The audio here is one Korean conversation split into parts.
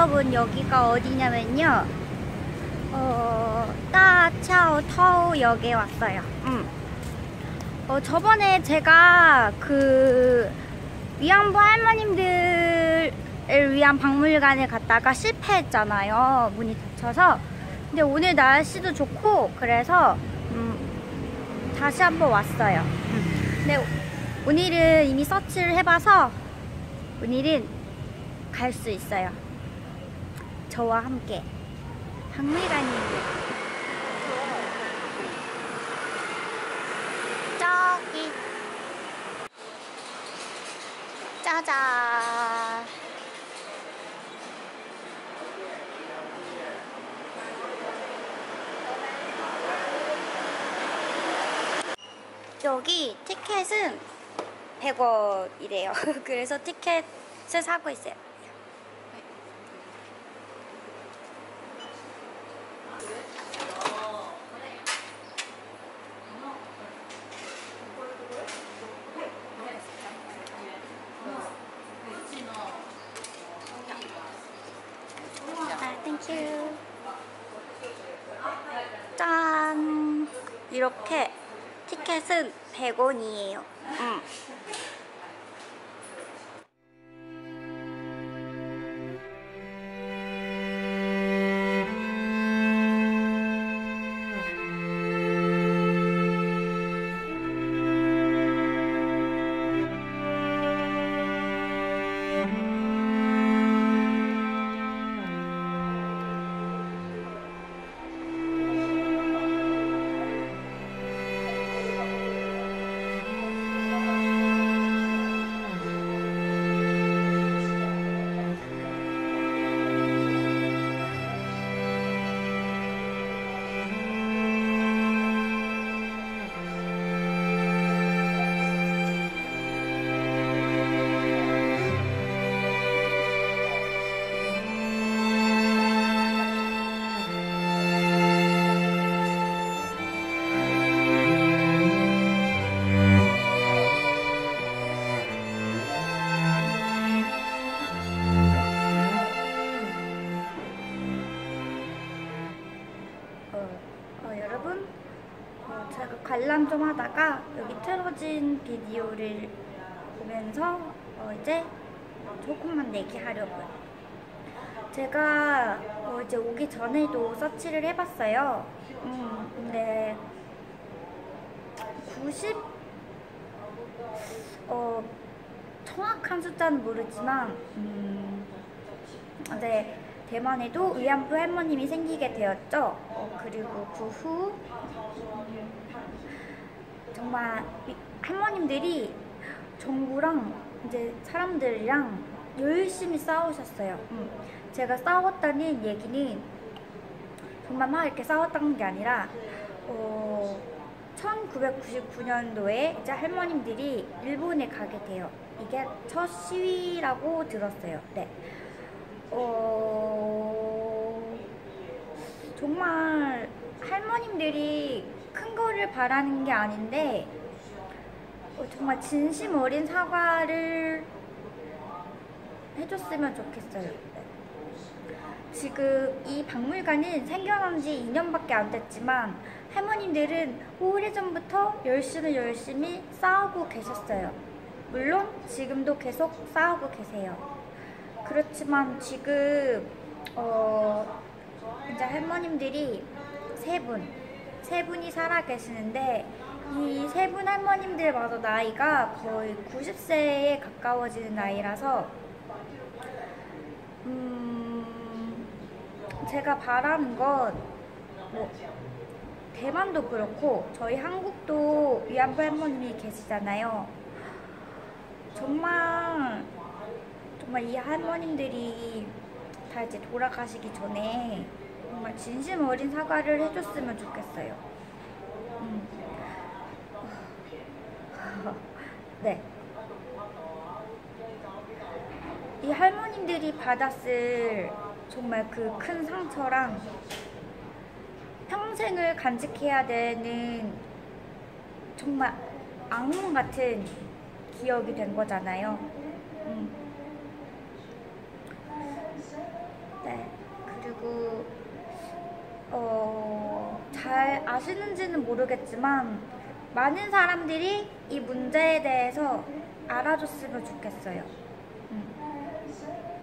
여러분 여기가 어디냐면요. 어 따차오 터우역에 왔어요. 음. 어, 저번에 제가 그 위안부 할머님들을 위한 박물관에 갔다가 실패했잖아요 문이 닫혀서. 근데 오늘 날씨도 좋고 그래서 음, 다시 한번 왔어요. 음. 근데 오늘은 이미 서치를 해봐서 오늘은 갈 수 있어요 저와 함께 박물관이에요. 저기 짜잔 여기 티켓은 100원이래요. 그래서 티켓을 사고 있어요. 이렇게 티켓은 100원이에요. 음. 하다가 여기 틀어진 비디오를 보면서 어, 이제 조금만 얘기하려고요. 제가 어, 이제 오기 전에도 서치를 해봤어요. 음, 근데 90 어, 정확한 숫자는 모르지만 음, 네, 대만에도 위안부 할머님이 생기게 되었죠. 어, 그리고 그 후 정말 이 할머님들이 정부랑 이제 사람들이랑 열심히 싸우셨어요. 음, 제가 싸웠다는 얘기는 정말 막 이렇게 싸웠던 게 아니라 어, 1999년도에 이제 할머님들이 일본에 가게 돼요. 이게 첫 시위라고 들었어요. 네. 어, 정말 할머님들이 큰 거를 바라는 게 아닌데 어, 정말 진심 어린 사과를 해줬으면 좋겠어요. 네. 지금 이 박물관은 생겨난 지 2년밖에 안 됐지만 할머님들은 오래전부터 열심히 열심히 싸우고 계셨어요. 물론 지금도 계속 싸우고 계세요. 그렇지만 지금 어 이제 할머님들이 세 분, 세 분이 살아 계시는데 이 세 분 할머님들마다 나이가 거의 90세에 가까워지는 나이라서 음 제가 바라는 건뭐 대만도 그렇고 저희 한국도 위안부 할머님이 계시잖아요. 정말 정말 이 할머님들이 다 이제 돌아가시기 전에 정말 진심 어린 사과를 해줬으면 좋겠어요. 음. 네. 이 할머님들이 받았을 정말 그 큰 상처랑 평생을 간직해야 되는 정말 악몽 같은 기억이 된 거잖아요. 음. 그, 어, 잘 아시는지는 모르겠지만, 많은 사람들이 이 문제에 대해서 알아줬으면 좋겠어요. 음.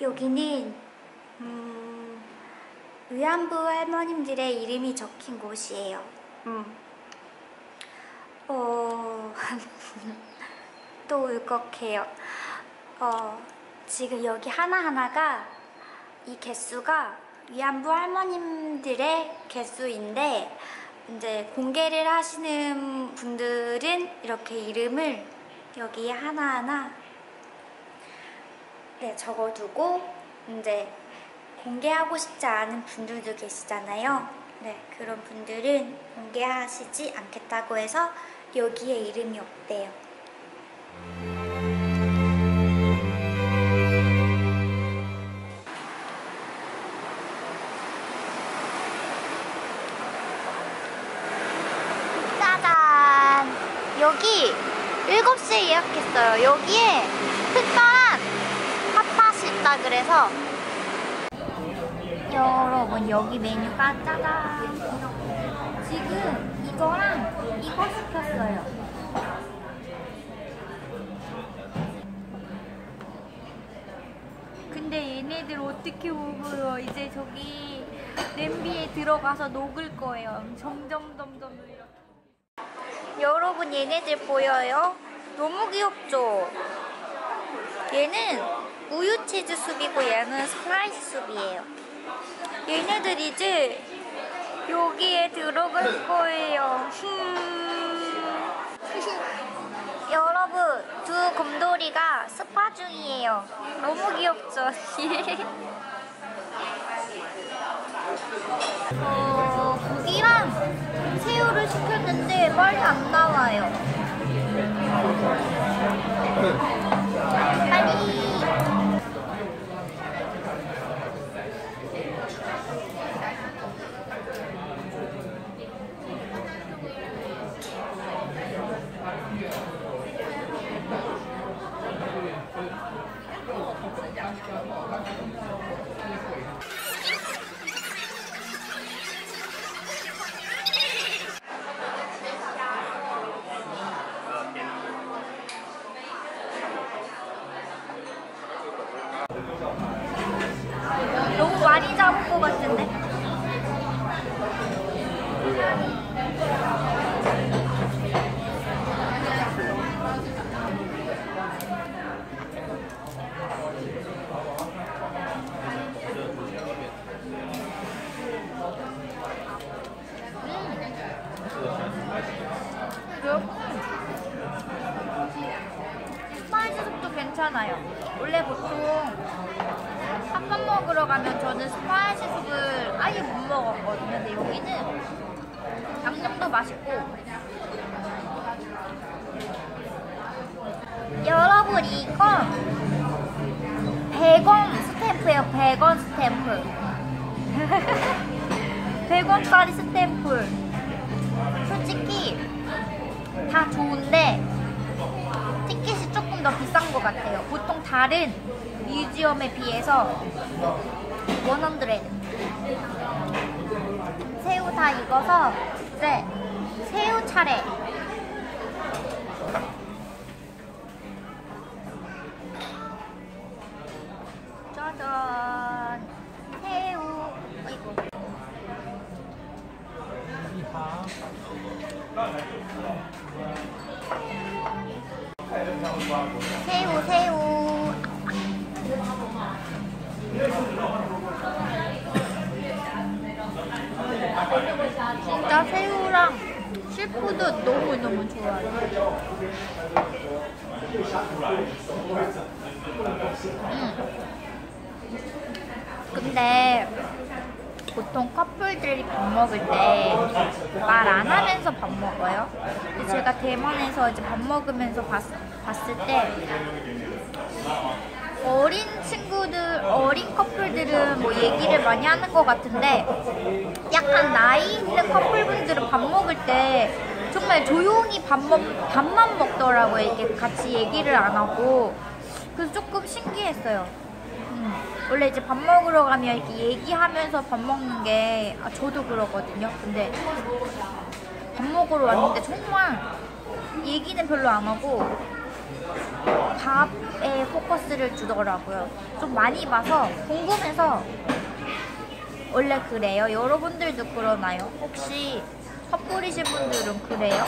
여기는 음, 위안부 할머님들의 이름이 적힌 곳이에요. 음. 어, 또 울컥해요. 어, 지금 여기 하나하나가 이 개수가 위안부 할머님들의 개수인데 이제 공개를 하시는 분들은 이렇게 이름을 여기 하나하나 네, 적어두고 이제 공개하고 싶지 않은 분들도 계시잖아요. 네, 그런 분들은 공개하시지 않겠다고 해서 여기에 이름이 없대요. 짜잔! 여기 7시에 예약했어요. 여기에 특별한 핫팟이 있다 그래서 여러분 여기 메뉴가 짜잔 지금 이거랑 이거 시켰어요 근데 얘네들 어떻게 먹어요 이제 저기 냄비에 들어가서 녹을 거예요 점점 점점 늘려 여러분 얘네들 보여요? 너무 귀엽죠? 얘는 우유 치즈 숲이고 얘는 스라이스 숲이에요. 얘네들 이제 여기에 들어갈 거예요. 여러분 두 곰돌이가 스파 중이에요. 너무 귀엽죠? 어, 고기랑 새우를 시켰는데 빨리 안 나와요. 빨리. 너무 많이 잡은 것 같은데? 스파이시 속도 괜찮아요. 원래 보통 핫밥 먹으러 가면 저는 스파이시 숲을 아예 못 먹었거든요. 근데 여기는 양념도 맛있고 여러분 이건 100원 스탬프예요. 100원 스탬프 100원짜리 스탬프 솔직히 다 좋은데 티켓이 조금 더 비싼 것 같아요. 보통 다른 뮤지엄에 비해서 100. 새우 다 익어서 이제 새우 차례. 짜잔. 새우. 어이구. 새 진짜 새우랑 시푸드 너무너무 좋아요 음. 근데 보통 커플들이 밥 먹을 때 말 안 하면서 밥 먹어요. 근데 제가 대만에서 이제 밥 먹으면서 봤, 봤을 때 어린 친구들, 어린 커플들은 뭐 얘기를 많이 하는 것 같은데 약간 나이 있는 커플분들은 밥 먹을 때 정말 조용히 밥 먹, 밥만 먹더라고요. 이렇게 같이 얘기를 안 하고. 그래서 조금 신기했어요. 음, 원래 이제 밥 먹으러 가면 이렇게 얘기하면서 밥 먹는 게 아, 저도 그러거든요. 근데 밥 먹으러 왔는데 정말 얘기는 별로 안 하고 밥에 포커스를 주더라고요. 좀 많이 봐서 궁금해서 원래 그래요? 여러분들도 그러나요? 혹시 커플이신 분들은 그래요?